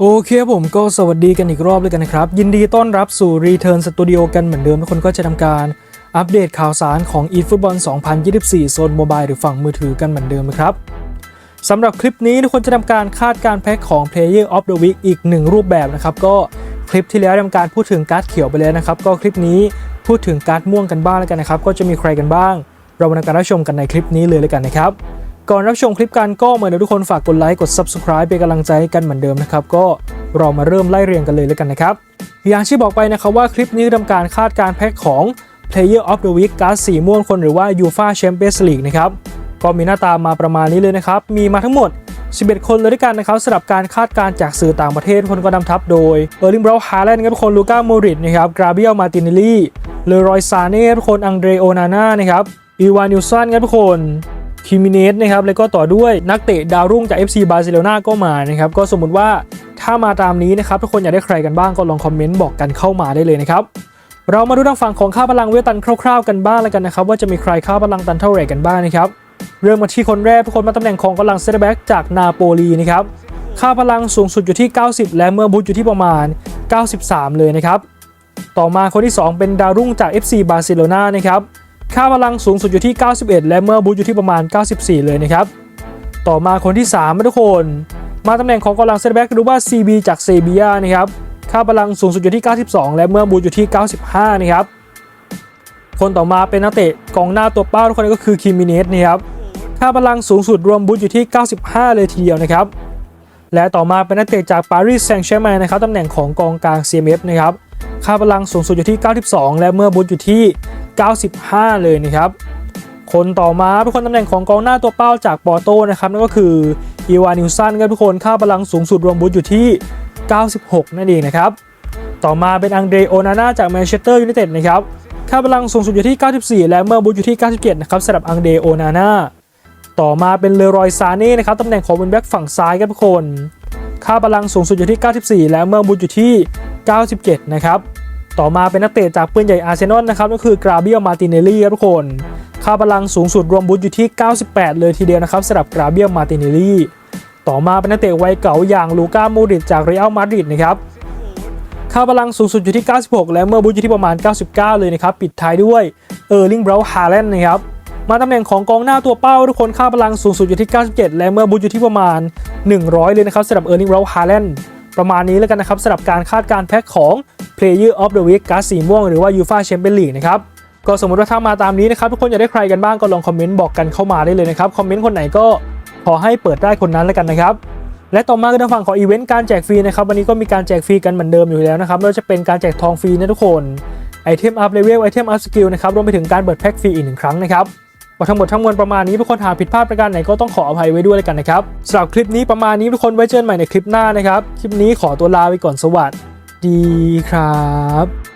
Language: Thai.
โอเคครับผมก็สวัสดีกันอีกรอบเลยกันนะครับ ยินดีต้อนรับสู่ Return Studio กันเหมือนเดิมทุกคนก็จะทำการอัปเดตข่าวสารของ eFootball 2024 โซนโมบายหรือฝั่งมือถือกันเหมือนเดิมนะครับสำหรับคลิปนี้ทุกคนจะทำการคาดการแพ็คของ Player of the Week อีกหนึ่งรูปแบบนะครับ ก็คลิปที่แล้วทำการพูดถึงการ์ดเขียวไปแล้วนะครับ ก็คลิปนี้พูดถึงการ์ดม่วงกันบ้างแล้วกันนะครับ ก็จะมีใครกันบ้าง เรามาทำการรับชมกันในคลิปนี้เลยแล้วกันนะครับ ก่อนรับชมคลิปกันก็เหมือนเดิมทุกคนฝากกดไลค์กด subscribe เป็นกำลังใจกันเหมือนเดิมนะครับ ก็เรามาเริ่มไล่เรียงกันเลยแล้วกันนะครับ อย่างที่บอกไปนะครับว่าคลิปนี้ทำการคาดการแพ็คของ Player of the Week การ์ดสีม่วงคนหรือว่า UEFA Champions League นะครับก็มีหน้าตามาประมาณนี้เลยนะครับ มีมาทั้งหมด 11 คนเลยด้วยกันนะครับสำหรับการคาดการจากสื่อต่างประเทศทุกคนก็นำทัพโดยเออร์ลิงบราฮาแลนด์ครับทุกคนลูก้าโมริตนะครับกราเบียลมาตินเนลลี่เลรอยซาเน่ทุกคนอังเดรโอนาน่านะครับอีวานิลสันครับทุกคน คิมิเนสนะครับแล้วก็ต่อด้วยนักเตะดาวรุ่งจาก FC บาร์เซโลนาก็มานะครับก็สมมติว่าถ้ามาตามนี้นะครับทุกคนอยากได้ใครกันบ้างก็ลองคอมเมนต์บอกกันเข้ามาได้เลยนะครับเรามาดูทางฝั่งของค่าพลังเวตันคร่าวๆกันบ้างแล้วกันนะครับว่าจะมีใครค่าพลังตันเท่าไหร่กันบ้างนะครับเริ่มมาที่คนแรกทุกคนมาตำแหน่งของกำลังเซตแบ็กจากนาโปลีนะครับค่าพลังสูงสุดอยู่ที่ 90 และเมื่อบูทอยู่ที่ประมาณ 93 เลยนะครับต่อมาคนที่ 2 เป็นดาวรุ่งจาก FC บาร์เซโลนานะครับ ค่าพลังสูงสุดอยู่ที่ 91 และเมื่อบูทอยู่ที่ประมาณ 94 เลยนะครับ ต่อมาคนที่3ทุกคน มาตำแหน่งของกำลังเซตแบ็กหรือว่า CB จากเซบียานะครับ ค่าพลังสูงสุดอยู่ที่ 92 และเมื่อบูทอยู่ที่ 95 นะครับ คนต่อมาเป็นนักเตะกองหน้าตัวเป้าทุกคนก็คือคิมิเนสนะครับค่าพลังสูงสุดรวมบูทอยู่ที่ 95 เลยทีเดียวนะครับ และต่อมาเป็นนักเตะจากปารีสแซงต์แชร์แมงนะครับตำแหน่งของกองกลาง CMF นะครับ ค่าพลังสูงสุดอยู่ที่ 92 และเมื่อบูทอยู่ที่ 95 เลยนะครับคนต่อมาเป็นคนตำแหน่งของกองหน้าตัวเป้าจากปอร์โตนะครับนั่นก็คืออีวานิลสันครับทุกคนค่าพลังสูงสุดรวมบูทอยู่ที่ 96 นั่นเองนะครับต่อมาเป็นอังเดรโอนาน่าจากแมนเชสเตอร์ยูไนเต็ดนะครับค่าพลังสูงสุดอยู่ที่ 94 และเมื่อบูทอยู่ที่ 97 นะครับสำหรับอังเดรโอนาน่าต่อมาเป็นเลรอยซาเน่นะครับตำแหน่งของเป็นแบ็กฝั่งซ้ายครับทุกคนค่าพลังสูงสุดอยู่ที่ 94 และเมื่อบูทอยู่ที่ 97 นะครับ ต่อมาเป็นนักเตะจากปืนใหญ่อาร์เซนอลนะครับก็คือกราเบียลมาติเนลลี่ครับทุกคนค่าพลังสูงสุดรวมบูทอยู่ที่ 98 เลยทีเดียวนะครับสำหรับกราเบียลมาติเนลลี่ต่อมาเป็นนักเตะวัยเก่าอย่างลูก้ามดริตจากเรอัลมาดริดนะครับค่าพลังสูงสุดอยู่ที่ 96 และเมื่อบูทอยู่ที่ประมาณ 99 เลยนะครับปิดท้ายด้วยเออร์ลิงบราฮาแลนด์นะครับมาตำแหน่งของกองหน้าตัวเป้าทุกคนค่าพลังสูงสุดอยู่ที่ 97 และเมื่อบูทอยู่ที่ประมาณ 100 เลยนะครับสำหรับเออร์ลิงบราฮาแลนด์ประมาณนี้แล้วกันนะครับสำหรับการคาดการแพ็คของ Player of the Week การ์ดสีม่วงหรือว่า UEFA Champions League นะครับก็สมมติว่าถ้ามาตามนี้นะครับทุกคนอยากได้ใครกันบ้างก็ลองคอมเมนต์บอกกันเข้ามาได้เลยนะครับคอมเมนต์คนไหนก็ขอให้เปิดได้คนนั้นแล้วกันนะครับและต่อมาก็ทางฝั่งของอีเวนต์การแจกฟรีนะครับวันนี้ก็มีการแจกฟรีกันเหมือนเดิมอยู่แล้วนะครับไม่ว่าจะเป็นการแจกทองฟรีนะทุกคนไอเทมอัพเลเวลไอเทมอัพสกิลนะครับรวมไปถึงการเปิดแพ็คฟรีอีกหนึ่งครั้งนะครับว่าทั้งหมดทั้งมวลประมาณนี้ทุกคนหากผิดพลาดประการไหนก็ต้องขออภัยไว้ด้วยแล้วกันนะครับสำหรับคลิปนี้ประมาณนี้ทุกคนไว้เจอกันใหม่ในคลิปหน้านะครับคลิปนี้ขอตัวลาไปก่อนสวัส ดีครับ